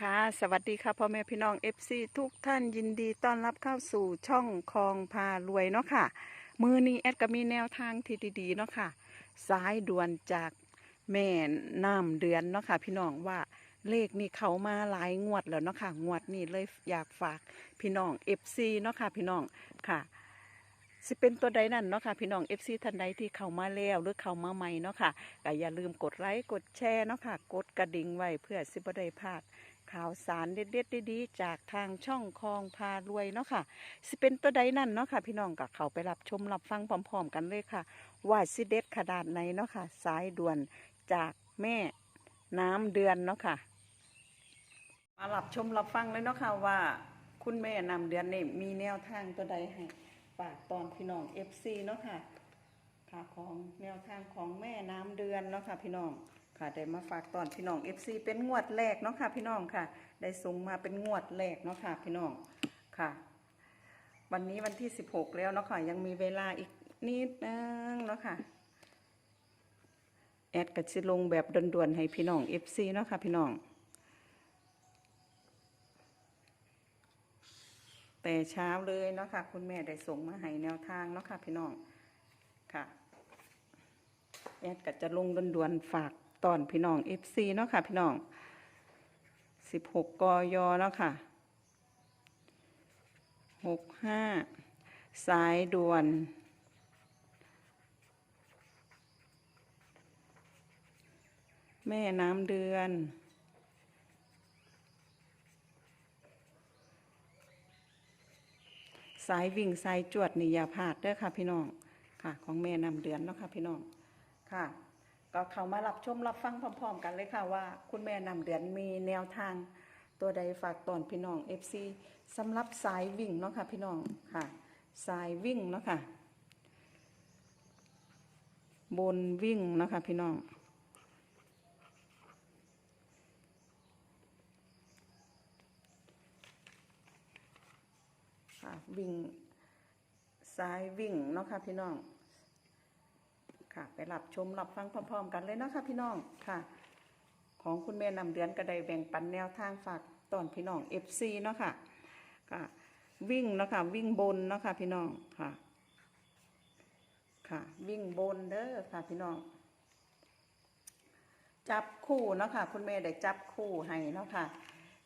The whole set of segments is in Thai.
ค่ะสวัสดีค่ะพ่อแม่พี่น้อง FC ทุกท่านยินดีต้อนรับเข้าสู่ช่องคลองพารวยเนาะค่ะ มือนี้แอดก็มีแนวทางที่ดีๆเนาะค่ะสายด่วนจากแม่น้ำเดือนเนาะค่ะพี่น้องว่าเลขนี่เขามาหลายงวดแล้วเนาะค่ะงวดนี้เลยอยากฝากพี่น้อง FC เนาะค่ะพี่น้องค่ะสิเป็นตัวใดนั่นเนาะค่ะพี่น้อง FC ท่านใดที่เข้ามาแล้วหรือเข้ามาใหม่เนาะค่ะก็อย่าลืมกดไลค์กดแชร์เนาะค่ะกดกระดิ่งไว้เพื่อสิบ่ได้พลาด ข่าวสารเด็ดๆดีๆจากทางช่องคลองพารวยเนาะค่ะสิเป็นตัวใดนั่นเนาะค่ะ พี่น้องก็เข้าไปรับชมรับฟังพร้อมๆกันเลยค่ะ ว่าสิเด็ดขนาดไหนเนาะค่ะ สายด่วนจากแม่น้ำเดือนเนาะค่ะ มารับชมรับฟังเลยเนาะค่ะว่า คุณแม่น้ำเดือนนี่มีแนวทางตัวใดให้ฝากตอนพี่น้อง FC เนาะค่ะค่ะของแนวทางของแม่น้ำเดือนเนาะค่ะ พี่น้อง ค่ะได้มาฝากตอนพี่น้อง FC เป็นงวดแรกเนาะค่ะ พี่น้องค่ะ ได้ส่งมาเป็นงวดแรกเนาะค่ะ พี่น้องค่ะ วันนี้วันที่ 16 แล้วเนาะค่ะ ยังมีเวลาอีกนิดนึงเนาะค่ะแอดกัสิลงแบบด่วนๆให้พี่น้อง FC เนาะค่ะ พี่น้อง แต่เช้าเลยเนาะค่ะ คุณแม่ได้ส่งมาให้แนวทางเนาะค่ะ พี่น้องค่ะ แอดก็จะลงด่วนๆฝาก ตอนพี่น้อง FC เนาะค่ะพี่น้อง 16กยเนาะค่ะ 65 สายด่วน แม่น้ำเดือนสายวิ่งสายจวดนี่อย่าพลาดเด้อค่ะพี่น้องค่ะ ของแม่นำเดือนเนาะค่ะพี่น้องค่ะ ก็เข้ามารับชมรับฟังพร้อม ๆ กันเลยค่ะว่า คุณแม่นำเดือนมีแนวทาง ตัวใดฝากตอนพี่น้อง FC สำหรับสายวิ่งเนาะค่ะพี่น้องค่ะ สายวิ่งเนาะค่ะ บนวิ่งเนาะค่ะพี่น้องค่ะวิ่งซ้ายวิ่งเนาะค่ะพี่น้อง ค่ะ ไปรับชมรับฟังพร้อมๆ กันเลยเนาะค่ะพี่น้องค่ะ ของคุณแม่นำเดือนก็ได้แบ่งปันแนวทางฝากตอนพี่น้อง FC เนาะค่ะค่ะ วิ่งเนาะค่ะวิ่งบนเนาะค่ะพี่น้องค่ะ ค่ะ วิ่งบนเด้อค่ะพี่น้อง จับคู่เนาะค่ะ คุณแม่ได้จับคู่ให้เนาะค่ะ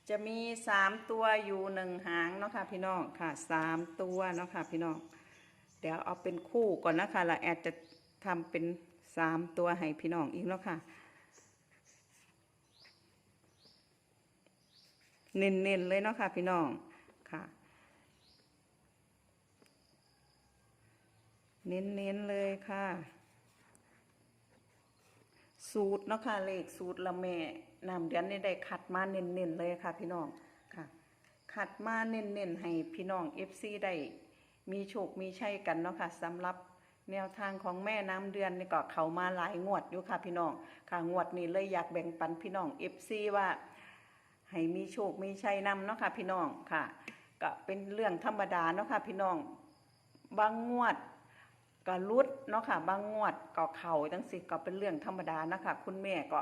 จะมีสามตัวอยู่หนึ่งหางเนาะค่ะพี่น้องค่ะสามตัวเนาะค่ะพี่น้องเดี๋ยวเอาเป็นคู่ก่อนนะคะแล้วแอดจะ ทำเป็นสามตัวให้พี่น้องอีกเนาะค่ะเน้นๆเลยเนาะค่ะพี่น้องค่ะ เน้นๆเลยค่ะ สูตรเนาะค่ะเลขสูตรละแม่นำเดือนได้ขัดมาเน้นๆเลยค่ะ พี่น้องค่ะ ขัดมาเน้นๆให้พี่น้อง FC ได้มีโชคมีชัยกันเนาะค่ะสำหรับ แนวทางของแม่น้ำเดือนนี่ก็เขามาหลายงวดอยู่ค่ะพี่น้องค่ะงวดนี้เลยอยากแบ่งปันพี่น้องเอฟซีว่าให้มีโชคมีชัยนำเนาะค่ะพี่น้องค่ะ ก็เป็นเรื่องธรรมดาเนาะค่ะพี่น้องบางงวดก็ลุดเนาะค่ะบางงวดก็เข่าจังสิก็เป็นเรื่องธรรมดานะคะคุณแม่ก็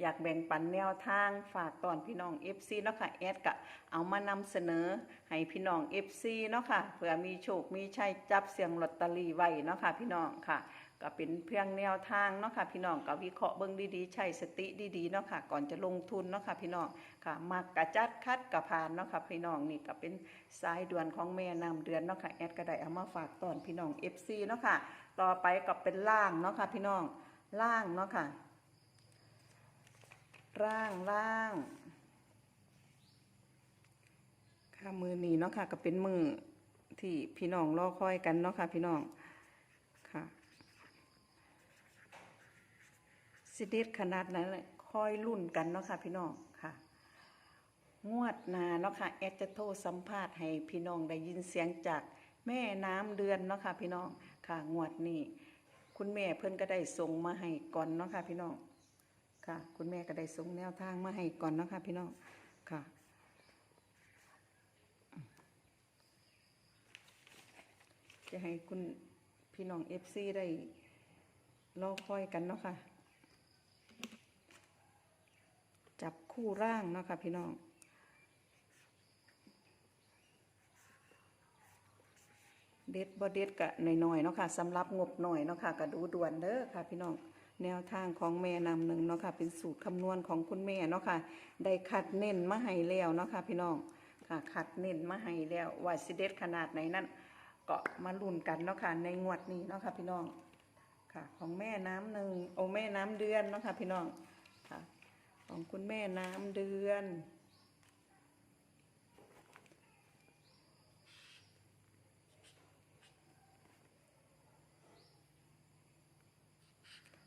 อยากแบ่งปันแนวทางฝากตอนพี่น้อง FC เนาะค่ะแอดก็เอามานำเสนอให้พี่น้อง FC เนาะค่ะเผื่อมีโชคมีชัยจับเสียงลอตเตอรี่ไว้เนาะค่ะพี่น้องค่ะก็เป็นเพียงแนวทางเนาะค่ะพี่น้องก็วิเคราะห์เบิ่งดีๆ ใช้สติดีๆเนาะค่ะก่อนจะลงทุนเนาะค่ะพี่น้องค่ะมักกะจัดคัดกะผ่านเนาะค่ะพี่น้องนี่ก็เป็นสายด่วนของแม่นำเดือนเนาะค่ะแอดก็ได้เอามาฝากตอนพี่น้อง FC เนาะค่ะต่อไปก็เป็นล่างเนาะค่ะพี่น้องล่างเนาะค่ะ ร่างล่างค่ะมือนี้เนาะค่ะ ก็เป็นมือที่พี่น้องรอคอยกันเนาะค่ะ พี่น้องค่ะสิเด็ดขนาดนั้นเลยคอยรุ่นกันเนาะค่ะ พี่น้องค่ะ งวดนาเนาะค่ะแอดจะโทรสัมภาษณ์ให้พี่น้องได้ยินเสียงจากแม่น้ำเดือนเนาะค่ะ พี่น้องค่ะ งวดนี้คุณแม่เพิ่นก็ได้ส่งมาให้ก่อนเนาะค่ะ พี่น้อง ค่ะ คุณแม่ก็ได้ส่งแนวทางมาให้ก่อนนะคะพี่น้องค่ะจะให้คุณพี่น้องเอฟซีได้รอค่อยกันเนาะคะ่ะ จับคู่ร่างเนาะคะ่ะพี่น้อง เด็ดบอเด็ดกะหน่อยๆเนาะคะ่ะสำหรับงบหน่อยเนาะคะ่ะกะดูด่วนเด้อค่ะพี่น้อง แนวทางของแม่นำหนึ่งเนาะค่ะ เป็นสูตรคำนวณของคุณแม่เนาะค่ะ ได้คัดเน้นมาให้แล้วเนาะค่ะ พี่น้องค่ะ คัดเน้นมาให้แล้วว่าสิเด็ดขนาดไหนนั่นก็มาลุ้นกันเนาะค่ะ ในงวดนี้เนาะค่ะ พี่น้องค่ะ ของแม่น้ำหนึ่งโอแม่น้ำเดือนเนาะค่ะ พี่น้องค่ะ ของคุณแม่น้ำเดือน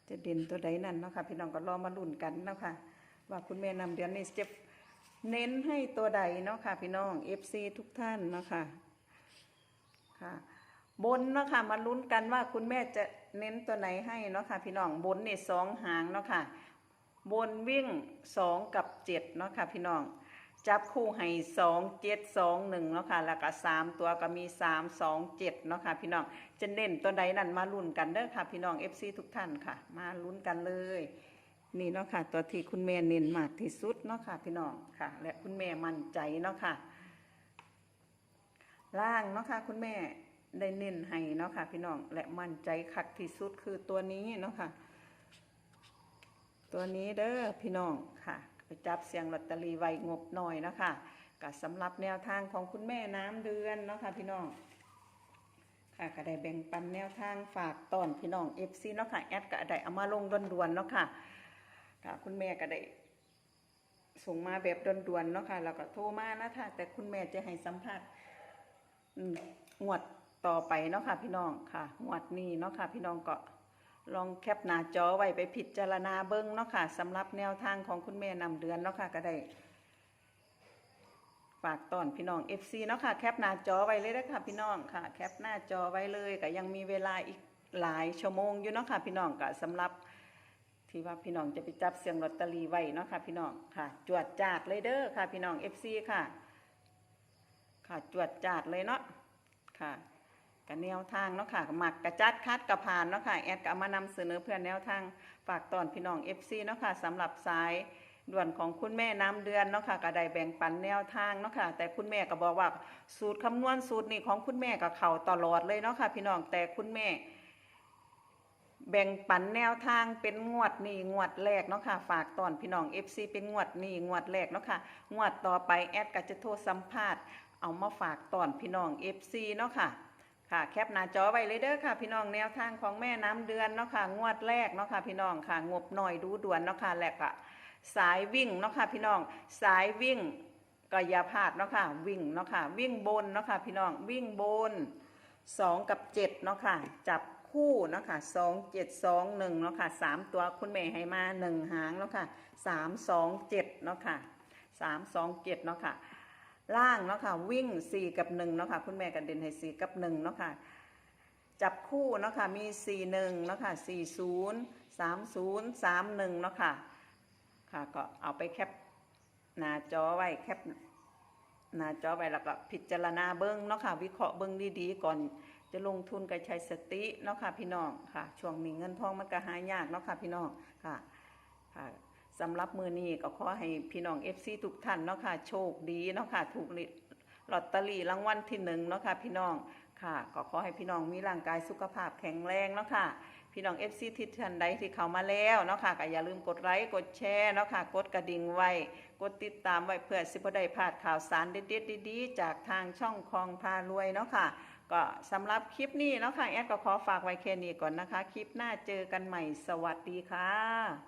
จะเด่นตัวใดนั่นเนาะค่ะ พี่น้องก็รอมาลุ้นกันเนาะค่ะ ว่าคุณแม่นำเดือนนี้จะเน้นให้ตัวใดเนาะค่ะ พี่น้อง FC ทุกท่านเนาะค่ะค่ะ บนเนาะค่ะมาลุ้นกันว่าคุณแม่จะเน้นตัวไหนให้เนาะค่ะ พี่น้องบนนี่สองหางเนาะค่ะ บนวิ่งสองกับเจ็ดเนาะค่ะ พี่น้อง จับคู่ให้สองเจ็ดสองหนึ่งเนาะค่ะแล้วก็สามตัวก็มีสามสองเจ็ดเนาะค่ะพี่น้องจะเน้นตัวใดนั่นมาลุ้นกันเด้อค่ะ พี่น้อง FC ทุกท่านค่ะ มาลุ้นกันเลย นี่เนาะค่ะ ตัวที่คุณแม่เน้นมากที่สุดเนาะค่ะ พี่น้องค่ะ และคุณแม่มั่นใจเนาะค่ะ ล่างเนาะค่ะ คุณแม่ได้เน้นให้เนาะค่ะ พี่น้องและมั่นใจคักที่สุดคือตัวนี้เนาะค่ะ ตัวนี้เด้อพี่น้องค่ะ ไปจับเสียงลอตเตอรี่ไว้งบหน่อยนะคะก็สำหรับแนวทางของคุณแม่น้ำเดือนเนาะค่ะพี่น้องค่ะก็ได้แบ่งปันแนวทางฝากตอนพี่น้อง FC เนาะค่ะแอดก็ได้เอามาลงด่วนๆเนาะค่ะค่ะคุณแม่ก็ได้ส่งมาแบบด่วนๆเนาะค่ะแล้วก็โทรมานะค่ะแต่คุณแม่จะให้สัมภาษณ์งวดต่อไปเนาะค่ะพี่น้องค่ะงวดนี้เนาะค่ะพี่น้องก็ ลองแคปหน้าจอไว้ไปพิจารณาเบิ้งเนาะค่ะสำหรับแนวทางของคุณแม่นำเดือนเนาะค่ะก็ได้ ฝากตอนพี่น้อง FC เนาะค่ะแคปหน้าจอไว้เลยนะคะพี่น้องค่ะ แคปหน้าจอไว้เลยก็ยังมีเวลาอีกหลายชั่วโมงอยู่เนาะค่ะพี่น้องก็สำหรับที่ว่าพี่น้องจะไปจับเสียงลอตเตอรี่ไว้เนาะค่ะพี่น้องค่ะ จวดจาดเลยเด้อค่ะ พี่น้อง FC ค่ะ ค่ะจวดจาดเลยเนาะค่ะ กับแนวทางเนาะค่ะหมักกระจัดคัดกระพานเนาะค่ะแอดก็เอามานำเสนอเพื่อนแนวทางฝากตอนพี่น้อง FC เนาะค่ะสำหรับสายด่วนของคุณแม่น้ำเดือนเนาะค่ะก็ได้แบ่งปันแนวทางเนาะค่ะแต่คุณแม่ก็บอกว่าสูตรคำนวณสูตรนี่ของคุณแม่กับเขาตลอดเลยเนาะค่ะพี่น้องแต่คุณแม่ แบ่งปันแนวทางเป็นงวดนี่งวดแรกเนาะค่ะฝากตอนพี่น้อง FC เป็นงวดนี่งวดแรกเนาะค่ะงวดต่อไปแอดก็จะโทรสัมภาษณ์เอามาฝากตอนพี่น้อง FC เนาะค่ะ ค่ะแคปหน้าจอไว้เลยเด้อค่ะ พี่น้องแนวทางของแม่น้ำเดือนเนาะค่ะงวดแรกเนาะค่ะพี่น้องค่ะงบหน่อยดูด่วนเนาะค่ะแหลกอะสายวิ่งเนาะค่ะพี่น้องสายวิ่งก็อย่าพลาดเนาะค่ะวิ่งเนาะค่ะวิ่งบนเนาะค่ะพี่น้องวิ่งบนสองกับเจ็ดเนาะค่ะจับคู่เนาะค่ะสองเจ็ดสองหนึ่งเนาะค่ะสามตัวคุณแม่ให้มาหนึ่งหางเนาะค่ะสามสองเจ็ดเนาะค่ะสามสองเจ็ดเนาะค่ะ ล่างเนาะค่ะวิ่ง 4 กับ1เนาะค่ะคุณแม่กันเด่นให้4กับ1เนาะค่ะจับคู่เนาะค่ะมี 4 1เนาะค่ะ4 0 3 0 3 1เนาะค่ะค่ะก็เอาไปแคปหน้าจอไว้แคปหน้าจอไว้แล้วก็พิจารณาเบิ้งเนาะค่ะวิเคราะห์เบิ้งดีๆก่อนจะลงทุนกับใช้สติเนาะค่ะพี่น้องค่ะ ช่วงนี้เงินทองมันก็หายากเนาะค่ะพี่น้องค่ะค่ะ สำหรับมือนี้ก็ขอให้พี่น้อง FC ทุกท่านเนาะค่ะโชคดีเนาะค่ะถูกลอตเตอรี่รางวัลที่หนึ่งเนาะค่ะพี่น้องค่ะ ก็ขอให้พี่น้องมีร่างกายสุขภาพแข็งแรงเนาะค่ะพี่น้อง FC ที่ท่านใดที่เข้ามาแล้วเนาะค่ะก็อย่าลืมกดไลค์กดแชร์เนาะค่ะกดกระดิ่งไว้ กดติดตามไว้เพื่อสิบ่ได้พลาดข่าวสารเด็ดๆดีๆจากทางช่องคลองพารวยเนาะค่ะก็สำหรับคลิปนี้เนาะค่ะแอดก็ขอฝากไว้แค่นี้ก่อนนะคะ คลิปหน้าเจอกันใหม่สวัสดีค่ะ